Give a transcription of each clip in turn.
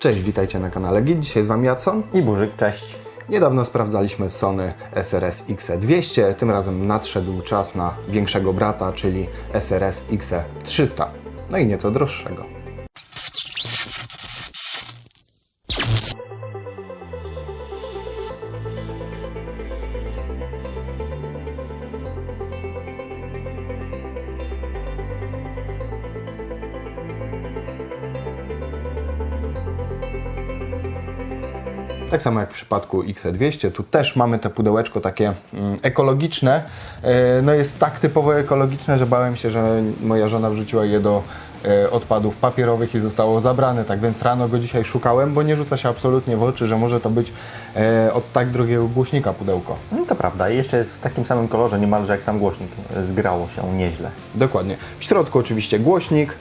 Cześć, witajcie na kanale Git. Dzisiaj z Wami Jadson. I Burzyk, cześć. Niedawno sprawdzaliśmy Sony SRS XE200. Tym razem nadszedł czas na większego brata, czyli SRS XE300. No i nieco droższego. Tak samo jak w przypadku XE200, tu też mamy te pudełeczko takie mm, ekologiczne. E, No jest tak typowo ekologiczne, że bałem się, że moja żona wrzuciła je do e, odpadów papierowych i zostało zabrane. Tak więc rano go dzisiaj szukałem, bo nie rzuca się absolutnie w oczy, że może to być e, od tak drogiego głośnika pudełko. No to prawda, i jeszcze jest w takim samym kolorze, niemalże jak sam głośnik. Zgrało się nieźle. Dokładnie. W środku oczywiście głośnik,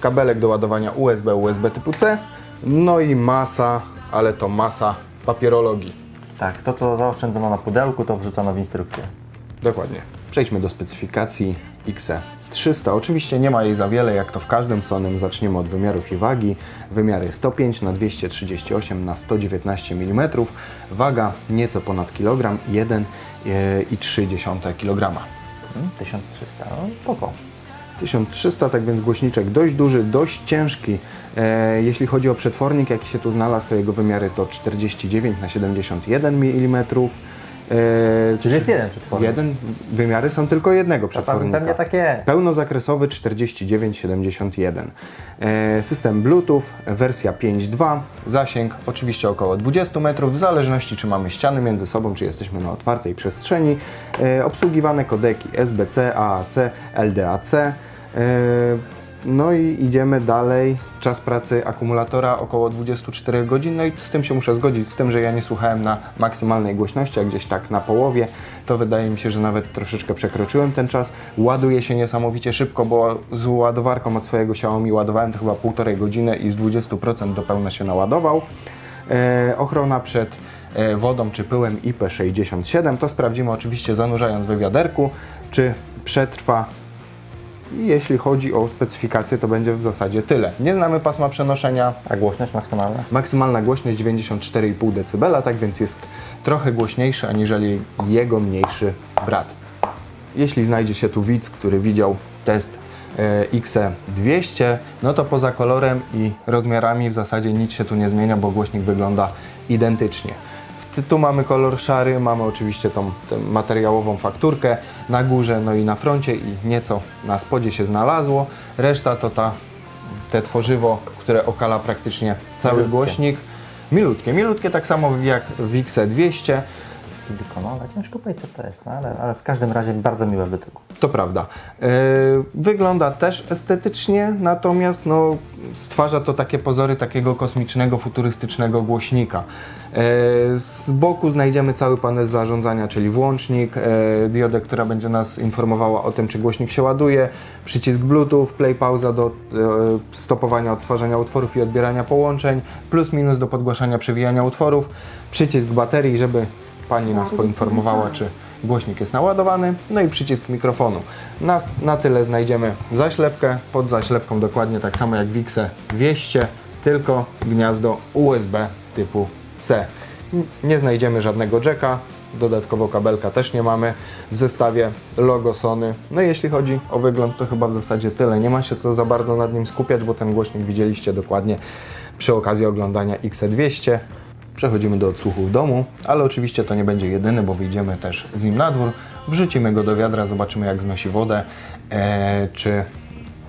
kabelek do ładowania USB, USB typu C, no i masa, ale to masa papierologii. Tak, to co zaoszczędzono na pudełku, to wrzucono w instrukcję. Dokładnie. Przejdźmy do specyfikacji XE300. Oczywiście nie ma jej za wiele, jak to w każdym Sonym. Zaczniemy od wymiarów i wagi. Wymiary 105 na 238 na 119 mm. Waga nieco ponad kilogram, 1,3 kg. Hmm, 1300, no spoko. 1300, tak więc głośniczek dość duży, dość ciężki. E, jeśli chodzi o przetwornik, jaki się tu znalazł, to jego wymiary to 49 na 71 mm. E, Czyli jest jeden przetwornik. Jeden, wymiary są tylko jednego pewnie, przetwornika. pewnie takie. Pełnozakresowy 4971. E, system Bluetooth, wersja 5.2, zasięg oczywiście około 20 metrów, w zależności czy mamy ściany między sobą, czy jesteśmy na otwartej przestrzeni. E, obsługiwane kodeki SBC, AAC, LDAC. E, no i idziemy dalej. Czas pracy akumulatora około 24 godzin. No i z tym się muszę zgodzić, z tym, że ja nie słuchałem na maksymalnej głośności, a gdzieś tak na połowie, to wydaje mi się, że nawet troszeczkę przekroczyłem ten czas. Ładuje się niesamowicie szybko, bo z ładowarką od swojego Xiaomi ładowałem to chyba półtorej godziny i z 20% do pełna się naładował. E, ochrona przed e, wodą czy pyłem IP67 to sprawdzimy oczywiście zanurzając we wiaderku, czy przetrwa i jeśli chodzi o specyfikację, to będzie w zasadzie tyle. Nie znamy pasma przenoszenia. A głośność maksymalna? Maksymalna głośność 94,5 dB, tak więc jest trochę głośniejszy aniżeli jego mniejszy brat. Jeśli znajdzie się tu widz, który widział test e, XE200, no to poza kolorem i rozmiarami w zasadzie nic się tu nie zmienia, bo głośnik wygląda identycznie. Tu- mamy kolor szary, mamy oczywiście tą, tę materiałową fakturkę na górze, no i na froncie i nieco na spodzie się znalazło. Reszta to ta, te tworzywo, które okala praktycznie cały Milutkie. głośnik. Milutkie, milutkie tak samo jak w XE200. Silikonowe, ciężko powiedzieć co to jest, no, ale, ale w każdym razie bardzo miłe w dotyku. To prawda. E, wygląda też estetycznie, natomiast no, stwarza to takie pozory takiego kosmicznego, futurystycznego głośnika. E, z boku znajdziemy cały panel zarządzania, czyli włącznik, e, diodę, która będzie nas informowała o tym, czy głośnik się ładuje, przycisk Bluetooth, play pauza do e, stopowania odtwarzania utworów i odbierania połączeń, plus minus do podgłaszania przewijania utworów, przycisk baterii, żeby pani nas poinformowała, czy głośnik jest naładowany, no i przycisk mikrofonu. Na, na tyle znajdziemy zaślepkę, pod zaślepką dokładnie tak samo jak w Xe 200, tylko gniazdo USB typu C. Nie znajdziemy żadnego jacka, dodatkowo kabelka też nie mamy w zestawie, logo Sony. No i jeśli chodzi o wygląd, to chyba w zasadzie tyle. Nie ma się co za bardzo nad nim skupiać, bo ten głośnik widzieliście dokładnie przy okazji oglądania XE200. Przechodzimy do odsłuchu w domu, ale oczywiście to nie będzie jedyny, bo wyjdziemy też z nim na dwór, wrzucimy go do wiadra, zobaczymy jak znosi wodę, e, czy,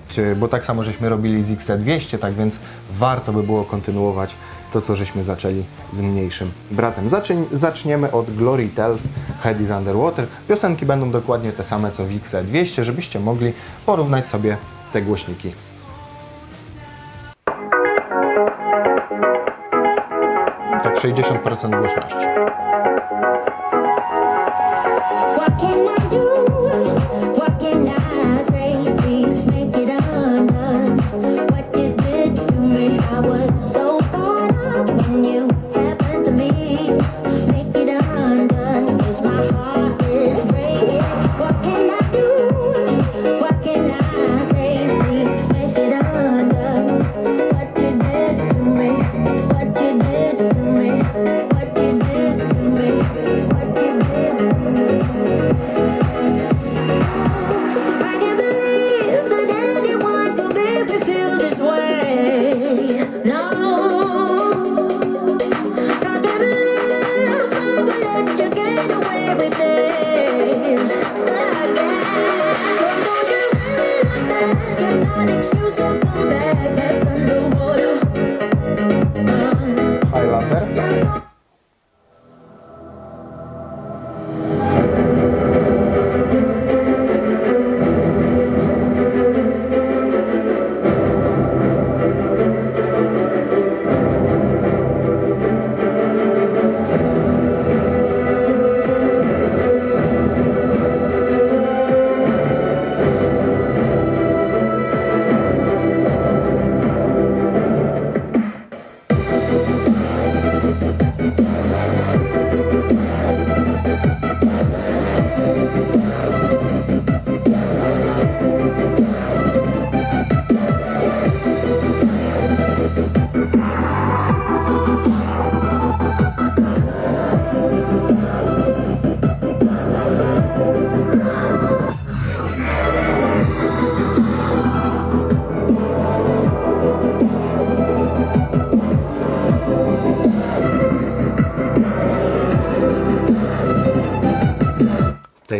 czy, bo tak samo żeśmy robili z XE200, tak więc warto by było kontynuować to, co żeśmy zaczęli z mniejszym bratem. Zaczyn, zaczniemy od Glory Tells Head is Underwater. Piosenki będą dokładnie te same co w XE200, żebyście mogli porównać sobie te głośniki. Tak 60% głośności. What can I do?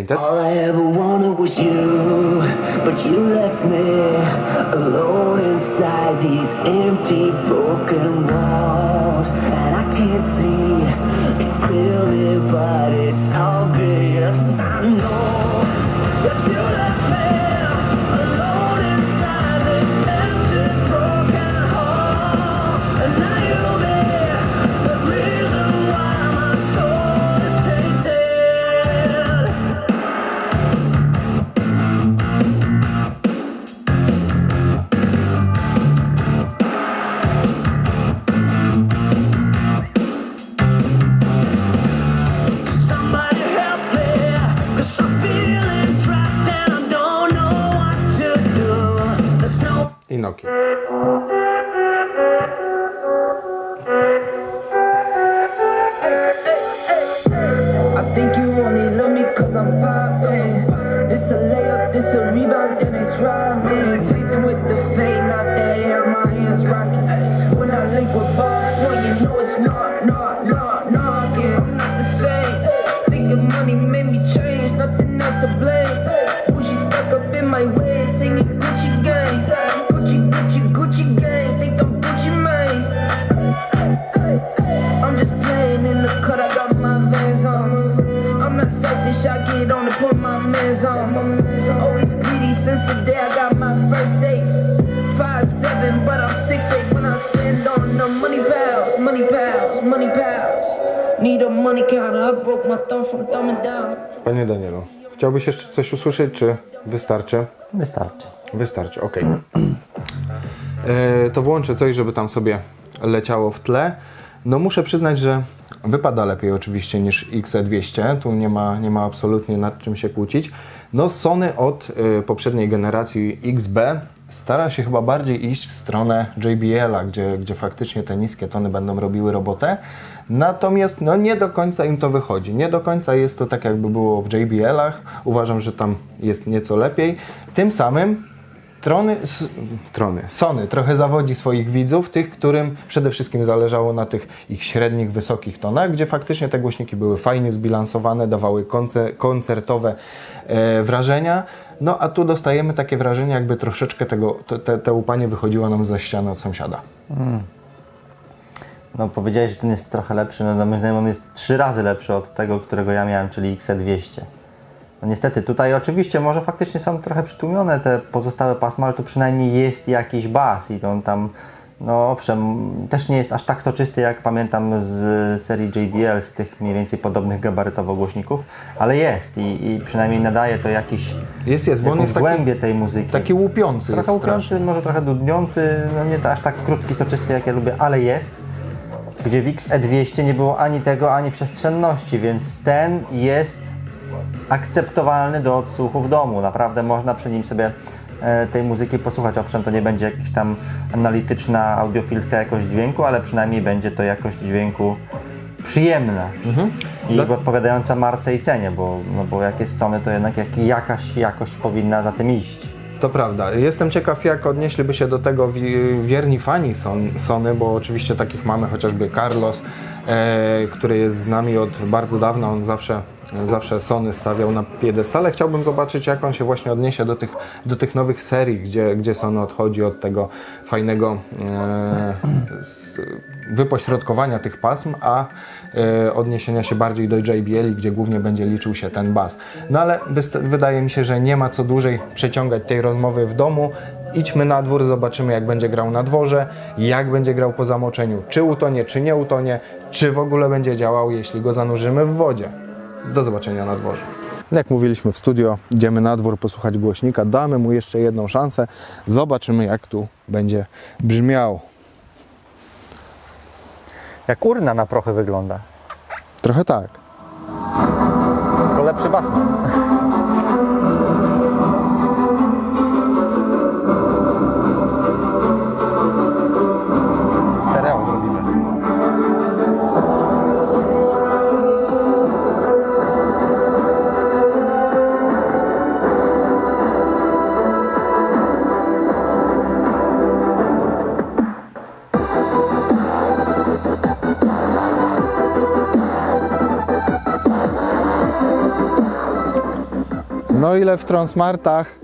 Untainted. All I ever wanted was you, but you left me alone inside these empty, broken walls. And I can't see it clearly, but it's obvious. No Inoki. Panie Danielu, chciałbyś jeszcze coś usłyszeć, czy wystarczy? Wystarczy. Wystarczy, ok. to włączę coś, żeby tam sobie leciało w tle. No muszę przyznać, że wypada lepiej oczywiście niż XE200. Tu nie ma, nie ma absolutnie nad czym się kłócić. No Sony od y, poprzedniej generacji XB stara się chyba bardziej iść w stronę JBL-a, gdzie, gdzie faktycznie te niskie tony będą robiły robotę. Natomiast no, nie do końca im to wychodzi. Nie do końca jest to tak, jakby było w JBL-ach. Uważam, że tam jest nieco lepiej. Tym samym Trony, trony, Sony trochę zawodzi swoich widzów, tych, którym przede wszystkim zależało na tych ich średnich, wysokich tonach, gdzie faktycznie te głośniki były fajnie zbilansowane, dawały konce, koncertowe e, wrażenia. No a tu dostajemy takie wrażenie, jakby troszeczkę tego, te, te, łupanie wychodziło nam ze ściany od sąsiada. No powiedziałeś, że ten jest trochę lepszy, no moim zdaniem on jest trzy razy lepszy od tego, którego ja miałem, czyli XE200. No niestety, tutaj oczywiście może faktycznie są trochę przytłumione te pozostałe pasma, ale tu przynajmniej jest jakiś bas i on tam, no owszem, też nie jest aż tak soczysty jak pamiętam z serii JBL, z tych mniej więcej podobnych gabarytowo głośników, ale jest i, i przynajmniej nadaje to jakiś Jest, jest, bo on jest taki, głębię tej muzyki. taki łupiący. Trochę jest strasznie. łupiący, może trochę dudniący, no nie aż tak krótki, soczysty jak ja lubię, ale jest. Gdzie w XE200 nie było ani tego, ani przestrzenności, więc ten jest akceptowalny do odsłuchu w domu. Naprawdę można przy nim sobie tej muzyki posłuchać. Owszem, to nie będzie jakaś tam analityczna, audiofilska jakość dźwięku, ale przynajmniej będzie to jakość dźwięku przyjemna i Dla- odpowiadająca marce i cenie, bo, no bo jak jest Sony, to jednak jak, jakaś jakość powinna za tym iść. To prawda. Jestem ciekaw, jak odnieśliby się do tego wi- wierni fani Son- Sony, bo oczywiście takich mamy, chociażby Carlos, e, który jest z nami od bardzo dawna. On zawsze, zawsze Sony stawiał na piedestale. Chciałbym zobaczyć, jak on się właśnie odniesie do tych, do tych nowych serii, gdzie, gdzie Sony odchodzi od tego fajnego e, wypośrodkowania tych pasm, a e, odniesienia się bardziej do JBL, gdzie głównie będzie liczył się ten bas. No ale wydaje mi się, że nie ma co dłużej przeciągać tej rozmowy w domu. Idźmy na dwór, zobaczymy jak będzie grał na dworze, jak będzie grał po zamoczeniu, czy utonie, czy nie utonie, czy w ogóle będzie działał, jeśli go zanurzymy w wodzie. Do zobaczenia na dworze. Jak mówiliśmy w studio, idziemy na dwór posłuchać głośnika, damy mu jeszcze jedną szansę, zobaczymy jak tu będzie brzmiał. Jak urna na prochy wygląda. Trochę tak. Tylko lepszy bas o ile w Transmartach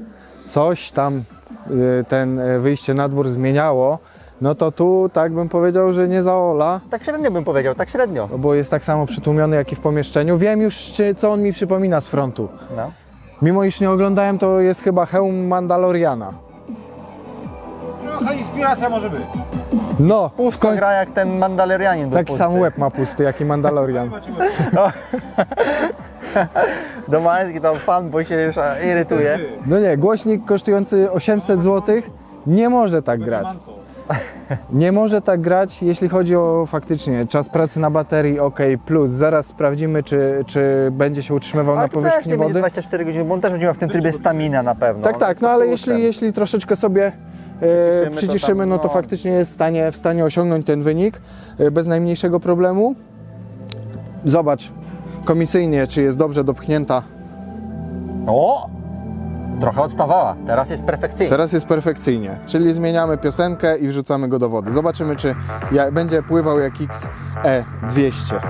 coś tam y, ten y, wyjście na dwór zmieniało, no to tu tak bym powiedział, że nie za Ola, Tak średnio bym powiedział, tak średnio. no bo jest tak samo przytłumiony jak i w pomieszczeniu. Wiem już, co on mi przypomina z frontu. No. Mimo iż nie oglądałem, to jest chyba hełm Mandaloriana. Trochę inspiracja może być. No, Pusto koń- gra jak ten Mandalorianin taki pusty. sam łeb ma pusty, jak i Mandalorian. Domański tam fan, bo się już irytuje. No nie, głośnik kosztujący 800 zł nie może tak grać. Nie może tak grać, jeśli chodzi o faktycznie czas pracy na baterii, ok, plus. Zaraz sprawdzimy, czy, czy będzie się utrzymywał Ale na też powierzchni nie będzie wody. 24 godziny, bo on też będzie miał w tym trybie stamina na pewno. Tak, tak, no ale jeśli, jeśli troszeczkę sobie e, Przyciszymy, to przyciszymy, tam, no to no. faktycznie jest w stanie, w stanie osiągnąć ten wynik e, bez najmniejszego problemu. Zobacz komisyjnie, czy jest dobrze dopchnięta. O! Trochę odstawała, teraz jest perfekcyjnie. Teraz jest perfekcyjnie, czyli zmieniamy piosenkę i wrzucamy go do wody. Zobaczymy, czy ja, będzie pływał jak XE200.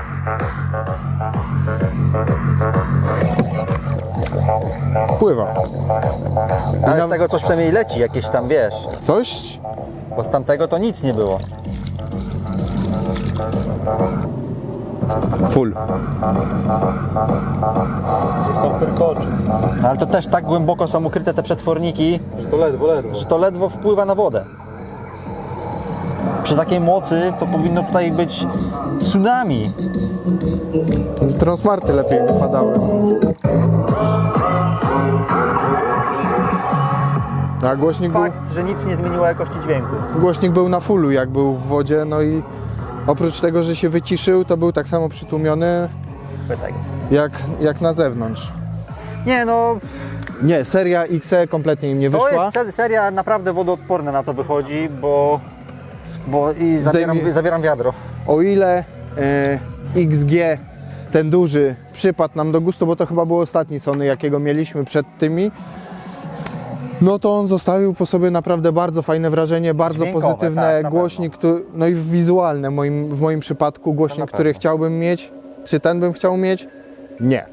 Pływa. Ale z tego coś przynajmniej leci, jakieś tam wiesz. Coś? Bo z tamtego to nic nie było. Full. Coś tam. No, ale to też tak głęboko są ukryte te przetworniki, Że to ledwo, ledwo. że to ledwo wpływa na wodę. Przy takiej mocy to powinno tutaj być tsunami. Transmarty lepiej wypadały. A głośnik był, Fakt, że nic nie zmieniło jakości dźwięku. głośnik był na fullu, jak był w wodzie, no i oprócz tego, że się wyciszył, to był tak samo przytłumiony jak, jak na zewnątrz. Nie no, Nie, seria XE kompletnie im nie to wyszła. jest se- seria naprawdę wodoodporna na to wychodzi, bo, bo i zabieram, zabieram wiadro. O ile e, XG, ten duży, przypadł nam do gustu, bo to chyba był ostatni Sony, jakiego mieliśmy przed tymi, no to on zostawił po sobie naprawdę bardzo fajne wrażenie, bardzo Dźwiękowe, pozytywne, tak, na głośnik, no i wizualne moim, w moim przypadku, głośnik, pewno. który chciałbym mieć. Czy ten bym chciał mieć? Nie.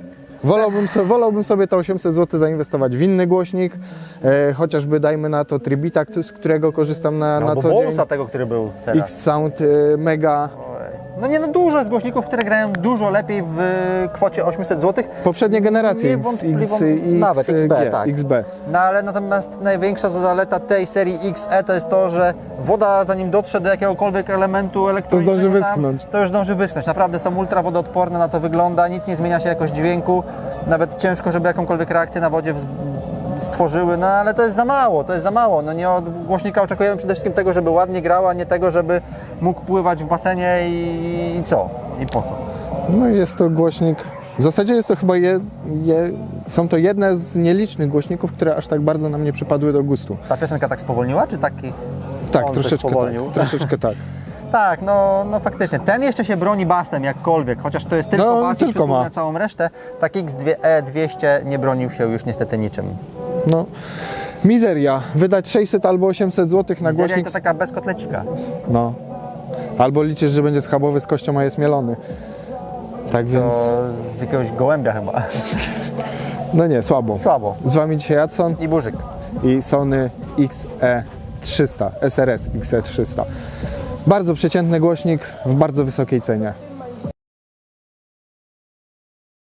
Wolałbym, so, wolałbym sobie te 800 zł zainwestować w inny głośnik, e, chociażby dajmy na to Tribita, z którego korzystam na, na Albo co dzień. Bolusa tego, który był teraz. X-Sound e, Mega. No nie no, dużo jest głośników, które grają dużo lepiej w kwocie 800 zł. Poprzednie generacje X, X, nawet XB, G, tak. XB. No ale natomiast największa zaleta tej serii XE to jest to, że woda zanim dotrze do jakiegokolwiek elementu elektronicznego zdąży tam, wyschnąć. to już zdąży wyschnąć. Naprawdę są ultra wodoodporne, na to wygląda, nic nie zmienia się jakość dźwięku. Nawet ciężko, żeby jakąkolwiek reakcję na wodzie stworzyły, no ale to jest za mało, to jest za mało. No nie od głośnika oczekujemy przede wszystkim tego, żeby ładnie grała, nie tego, żeby mógł pływać w basenie i, i co? I po co? No i jest to głośnik. W zasadzie jest to chyba je, je, są to jedne z nielicznych głośników, które aż tak bardzo nam nie przypadły do gustu. Ta piosenka tak spowolniła, czy taki... Tak, On troszeczkę tak, troszeczkę tak. Tak, no, no faktycznie. Ten jeszcze się broni basem jakkolwiek, chociaż to jest tylko No, bas tylko i ma. całą resztę. Tak X2E200 nie bronił się już niestety niczym. No. Mizeria. Wydać 600 albo 800 zł na Seria głośnik. to taka bez kotlecika. No. Albo liczysz, że będzie schabowy z kością, a jest mielony. Tak więc, To z jakiegoś gołębia chyba. no nie, słabo. Słabo. Z Wami dzisiaj Jadson I burzyk. i Sony XE300, SRS XE300. Bardzo przeciętny głośnik w bardzo wysokiej cenie.